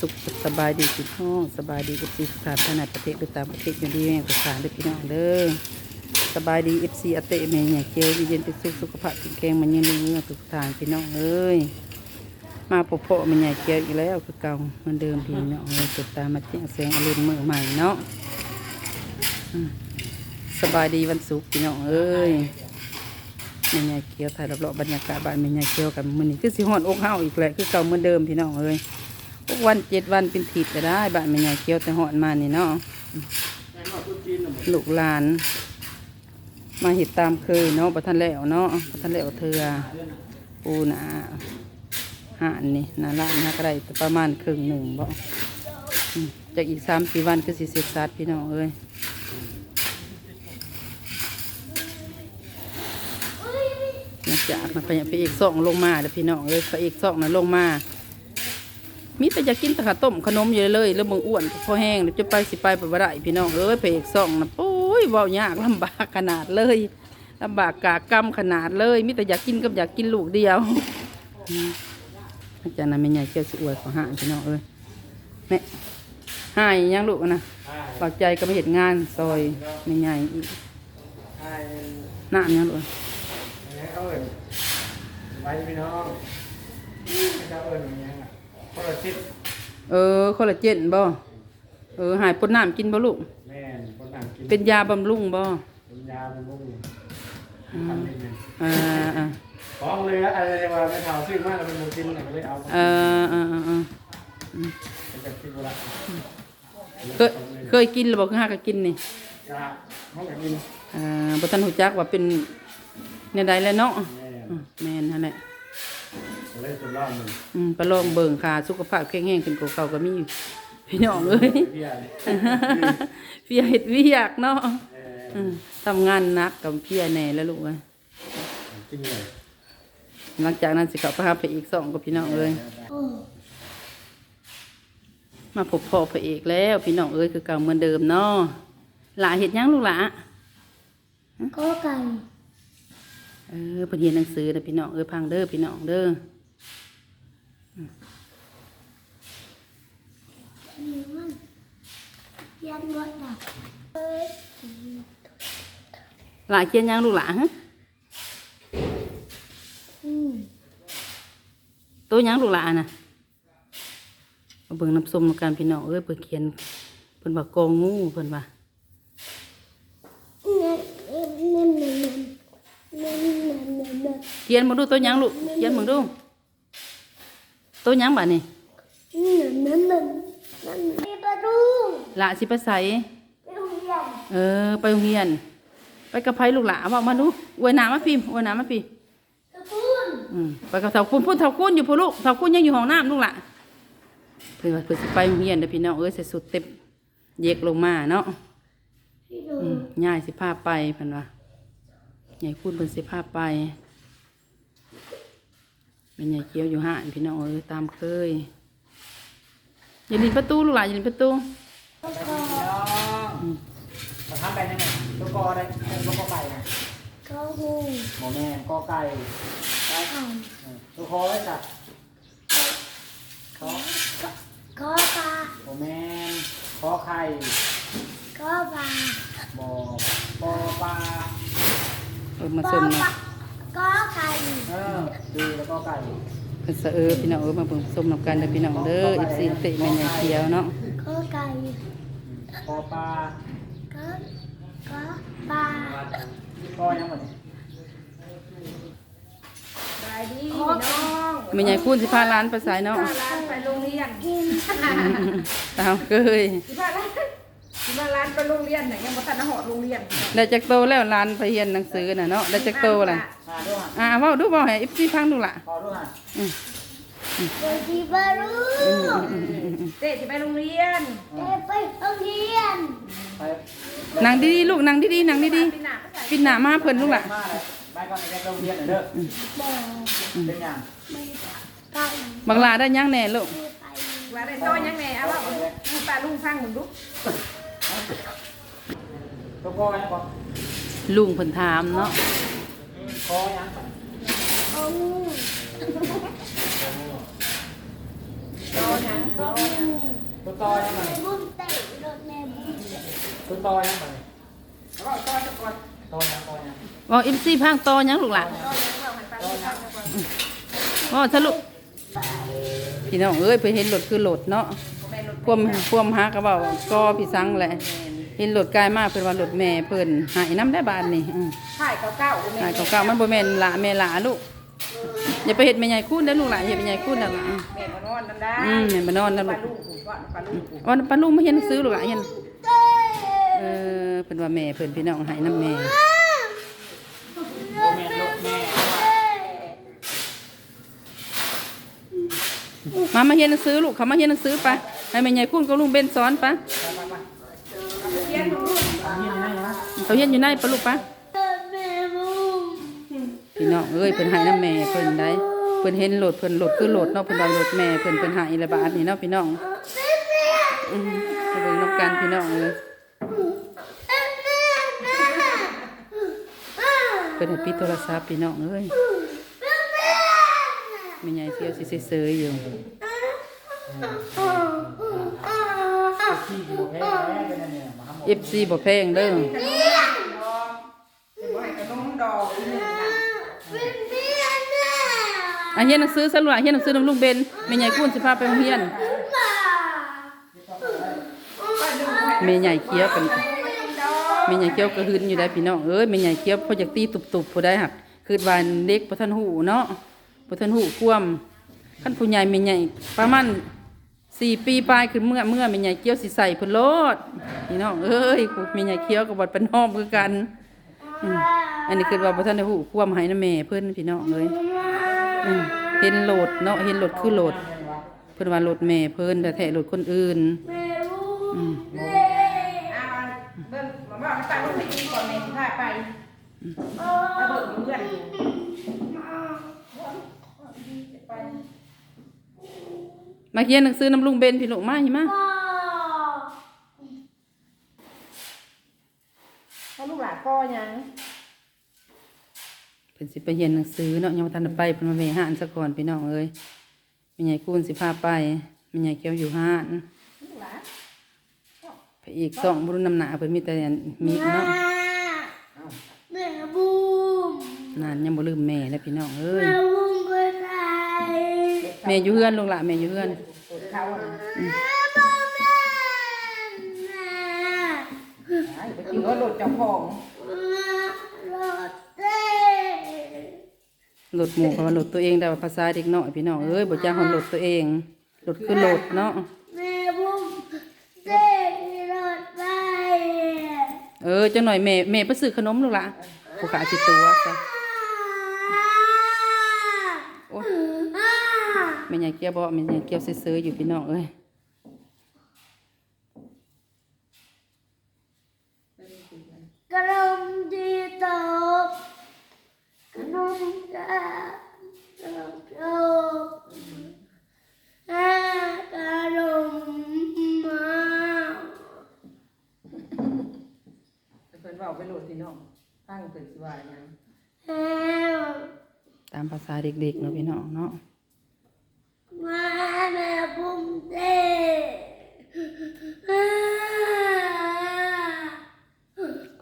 สุขสบายดีพี่น้องสบายดีกับซีสถานภายในประเทศหรือต่างประเทศอยู่ดีแม่งประสานเด้วยพี่น้องเด้อสบายดีเอฟซีอเตะแม่ใหญ่เกียวอยู่เย็นเป็นสุขสุขภาพแข็งแรงมันยืนเรื่องทุกทางพี่น้องเอ้ยมาพบพ่อแม่ใหญ่เกียวอีกแล้วคือเก่าเหมือนเดิมพี่น้องเอ้ยติดตามมาเจียงแสงอรุณมือใหม่เนาะอืมสบายดีวันศุกร์พี่น้องเอ้ยแม่ยายเกียวถ่ายรอบๆบรรยากาศบ้านแม่ยายเกียวกันมื้อนี้คือสิฮอดอกเฮาอีกแหละคือเก่าเหมือนเดิมพี่น้องเอ้ย วันเจ็ดวันเป็นทิศก็ได้บ้านแม่ยายเกียวแต่ฮอดมานี่เนาะลูกหลาน มาเห็ดตามเคยเนาะประทันแล้วเนาะประทันแล้วเธอปูนาหานนี่นาล้านนาก็ได้ประมาณครึ่งหนึ่งบ่จากอีกสามสี่วันคือสิเสร็จสัดพี่น้องเอ้ยจากนะพยพระเอกสองลงมาเด้อพี่น้องเลยพระเอกสองนะลงมา มีแต่อยากกินต่ข้าต้มขนมอยู่เลยแล้วมึงอ้วนพอแห้งเดี๋ยวจะไปสิไปไปบ่ได้พี่น้องเอ้ยพระเอกสองนะโอ้ยเว้ายากลำบากขนาดเลยลำบากกากรรมขนาดเลยมีแต่อยากกินกับอยากกินลูกเดียวอาจารย์นะแม่ใหญ่เจ้าสิอวยขอห้าพี่น้องเอ้ยแม่ห้ายังลูกอะนะปากใจก็ไม่เห็นงานซอยแม่ใหญ่อีกหน้ายังลูกอิญไปพี่น้องเขาเอิญอย่างเงี้ย คนละทิศเออคอลลาเจนบ่เออหายปวดน้ำกินบ่ลูก แม่นคนต่างกินเป็นยาบำรุงบ่เป็นยาเป็นลูกทำได้ไงอ่าอ่าของเลยอะไรเรียกว่าไม่เท่าซื้อมากแล้วมันกินเนี่ยก็เลยเอาเออเออเออเออเป็นจากที่โบราณเคยเคยกินหรือบ่คือหาก็กินนี่จ้าเขาอยากกินอ่าบ่ทันรู้จักว่าเป็นแนวใดแล้วเนาะแม่อืมแม่นนั่นแหละก็ เลยจนรอบหนึ่งอืมไปลองเบิ่งค่ะ สุขภาพแข็งแรงขึ้นกว่าเก่าก็มีพี่น้องเอ้ยเพียเลยเพียเฮ็ดเวียกเนาะเอออืมทำงานหนักกับเพียแน่แล้วลูกเอ้ยกินเลยหลังจากนั้นสิเข้าไปหาพระเอกสองกับพี่น้องเอ้ยมาพบพ่อพระเอกแล้วพี่น้องเอ้ยคือเก่าเหมือนเดิมเนาะหลาเห็ดหยังลูกหลา ก็ไก่เออเพนเรียนหนังสือนะพี่น้องเอ้ยพังเด้อพี่น้องเด้อ นี่มันยันวัดดับเอ้ยหลาเขียนหยังลูกหลาฮะอืมตัวหยัง ตัวหยังลูกเขียนมาดูตัวหยังบัดนี้นั่นนั่นนั่นนั่นมีประตูหลาสิไปใส่ไปโรงเรียนเออ ไปโรงเรียน ไปกับไผลูกหลาบอกมาดูอวยหน้ามาพี่อวยหน้ามาพี่ตะกุนอืมไปกับเถาคุณพูดเถาคุณอยู่พูลูกเถาคุณยังอยู่ห้องน้ำลูกละเพื่อว่าเพื่อสิไปโรงเรียนเด้อพี่น้องเอ้ยใส่สุดเต็มเยกลงมาเนาะพี่ดูอืมย่ายสิพาไปเพันว่าใหญ่คุณเพิ่นสิพาไป เป็นใหญ่เกี้ยวอยู่ห้านพี่น้องเอ้ยตามเคยอย่าลินประตูลูกหลานอย่าลินประตูแล้วก็มาทำไปยังไงตัวกอได้ตัวกอไก่นะก็หูหมอแม่กอไก่ก็ไก่ตัวคอไว้สัตว์คอก็ก็ปลาหมอแม่คอไข่ก็ปลาบอปอปลาเออมาก็ส่งปนะลา ก็ไก่เออดีแล้วก็ไก่เพิ่นสะเออพี่น้องเอ้ยมาเบิ่งส้มนำกันเด้อพี่น้องเด้ออีสิเตะแม่ใหญ่เกี้ยวเนาะก็ไก่ปอปลาก็ก็ปลาก็ยังหมดสบายดีพี่น้องแม่ใหญ่คุณสิพาหลานไปไสเนาะพาร้านไปโรงเรียนกินตามเคย สิพาร้าน สิพาร้านไปโรงเรียนไหนยังบ่ทันหอดโรงเรียนได้จักโตแล้วหลานไปเรียนหนังสือน่ะเนาะได้จักโตแล้วอ่าด้วยอ่าเว้าดูเว้าให้ FC ฟังดูล่ะพอด้วยเดี๋ยวที่บารูเจ๊สิไปโรงเรียนเดี๋ยวไปโรงเรียนไปนั่งดีๆลูกนั่งดีๆนั่งดีปีหน้าก็ใส่ๆปิดหน้ามาเพิ่นลูกล่ะมาเลยไปก่อนในแกโรงเรียนหน่อยเด้อบอกเป็นยังไม่ไปบังลาได้ยังแน่ลูกไม่ไปว่าได้ต้อยยังไงเอาว่าให้ป้าลุงฟังมึงดู ตัวกอยังบอกลุงเพิ่นถามเนาะคอยังเอาต้อยังเอาตอยังไงบุ้มเตะรถแม่บุ้มเตะตัวตอยังไงแล้วก็ต่อจะก่อนตอยังตอยังว่าอินซีพังโตยังลูกหล่ะต่อยังเราให้ไปต่อยังก่อนว่าทะลุพี่น้องเอ้ยเพิ่นเห็นรถคือรถเนาะ ความความหากระเป๋าก็พี่สังแหละเห็นรถกายมากเพิ่นว่ารถแม่เพิ่นหายน้ำได้บานนี่อือถ่ายเก่าๆก็แม่หายเก่าๆมันบ่แม่นหละแม่หลาลูกอย่าไปเฮ็ดแม่ใหญ่คุ้นเด้อลูกหลานอย่าไปใหญ่คุ้นเด้อล่ะแม่มานอนนั่นได้อืมแม่มานอนนั่นปลูลากลูกกูก่อนปลาลูกกูวันปาลุงมาเห็นหนังสือลูกหลานเห็นเออเพิ่นว่าแม่เพิ่นพี่น้องหายน้ำแม่โมเมนต์รถแม่มามาเรียนหนังสือลูกเขามาเรียนหนังสือไป ให้แม่ใหญ่คุ้นกับลุงเบนสอนปเรียนลูกเขาเรียนอยู่ไหนปะลูกปแม่บุ้มพี่น้องเอ้ยเพิ่นหายน้ำแม่เพิ่นได้เพิ่นเห็นโหลดเพิ่นโหลดคือโหลดเนาะเพิ่นว่าโหลดแม่เพิ่นเพิ่นหายระบาดนี่เนาะพี่น้องอืมเบิ่งนำกันพี่น้องเอ้ยเพิ่นให้ปิดโทรศัพท์พี่น้องเอ้ยแม่ใหญ่เสียวสิเซยๆอยู่ เป็นอันเนี่ยมาหาหมอ FC บ่แพงเด้อจะบ่ให้ขนมดอกอีหนึ่งนะอะเรียนหนังสือสรุปเรียนหนังสือนำลุงเบนแม่ใหญ่คุ้นสิพาไปโรงเรียนแม่ใหญ่เคี้ยวกันแม่ใหญ่เคี้ยวกระหึนอยู่ได้พี่น้องเอ้ยแม่ใหญ่เคี้ยวพอจากตีตุบๆผู้ได้หักคือวานเด็กบ่ทันหูเนาะบ่ทันหูความคันผู้ใหญ่แม่ใหญ่ประมาณ สี่ปีปลายคือเมื่อเมื่อแม่ใหญ่เคี้ยวสิใส่พิ่นโลดพี่น้องเอ้ยแม่ใหญ่เคี้ยวกับบ่เป็นน้อมคือกันอันนี้คือว่าบ่ทันได้หูควมให้นะแม่เพิ่อนพี่น้องเอ้ยเห็นโหลดเนาะเห็นโหลดคือโหลด เพิ่อนว่าโหลดแม่เพิ่อนแต่แท้โหลดคนอื่นเบิ่งมาว่าให้ไปลูกไปกินก่อนแม่สิพาไปไปเบิ่งเพื่อนอยู่ไป มาเขียนหนังสือน้ำลุงเบนพี่ลูกมาหิมาให้ลูกหลานก็ยังเพิ่นสิไปเรียนหนังสือเนาะยังบ่ทันได้ไปเพิ่นมาเวหานซะก่อนพี่น้องเอ้ยแม่ใหญ่คูณสิพาไปแม่ใหญ่เกี่ยวอยู่ห้านลูกหลานไปอีกสองบ่รู้น้ำหนาเพิ่นมีแต่อันมีเนาะแม่บุ้มนานยังบ่ลืมแม่แล้วพี่น้องเอ้ยแม่บุ้มก็ได แม่อยู่เฮือนลูกหล่ะแม่อยู่เฮือนเขาอะนะแม่บุ้มแม่แม่ไอ้ไปกินก็หลุดเจ้าของรถเต้โหลดหมู่ก็ว่าโหลดตัวเองได้ว่าภาษาเด็กน้อยพี่น้องเอ้ยบ่จ้าฮอนโหลดตัวเองโหลดคือโหลดเนาะแม่บุ้มเต้รถไปเออจังหน่อยแม่แม่ไปซื้อขนมลูกหล่ะผู้ขาสิตัวซะโอ้ย แม่ใหญ่เกี้ยวบ่แม่ใหญ่เกี้ยวซื้อๆอยู่พี่น้องเอ้ยกระลมดีตกกระลมกะกระลมโตกระลมมาเพิ่นบอกไปหลุดพี่น้องตั้งเพิ่นสิว่าหยังแฮวตามภาษาเด็กๆเนาะพี่น้องเนาะ มาแม่บุ้มเต้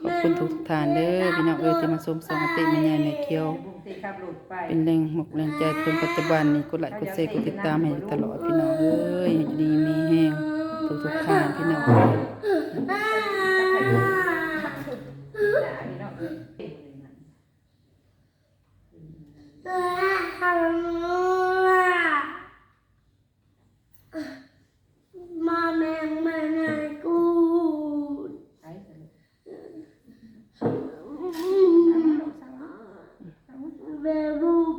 ขอบคุณทุกท่านเด้อพี่น้องเอ้ยที่มาชมสองอาติแม่ใหญ่แม่เกี้ยว บุ้งตีขับหลุดไป เป็นแรงหมกแรงใจจนปัจจุบันนี้กดไลค์กดแชร์กดติดตามให้ตลอดพี่น้องเอ้ยให้อยู่ดีมีแห้งทุกๆท่านพี่น้องเอ้ยด่าพี่น้องเอ้ย มาแมงมาในกู ไอ้เพิ่น แม่บุ้ม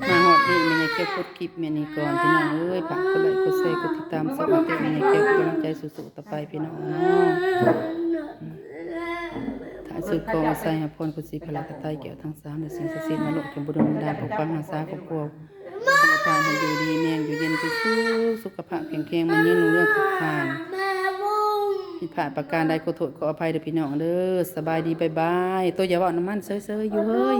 มาฮอดนี่แม่ใหญ่เกี้ยวก ดคลิปแม่นี่ก่อนพี่น้องเอ้ยฝากกดไลค์กดแชร์กดติดตามสองอาติแม่ใหญ่เกี้ยวเป็นกำลังใจสู้ๆต่อไปพี่น้องถ้าซื้อกองอาศัยหพรกุศลพลักไตเกี่ยวทั้งสามในสิ่งศักดิ์สิทธิ์นรกจงบุญบันดาปกปักรักษาครอบครัวธรรมทานให้อยู่ดีแมงอยู่เย็นเป็นสุขสุขภาพแข็งแรงมันยืนรู้เรื่องทุกทานแม่บุ้มผิดพลาดประการใดขอโทษขออภัยเด้อพี่น้องเด้อสบายดีบายบายตัวอย่าว่าน้ำมันเซ่อๆอยู่เฮ้ย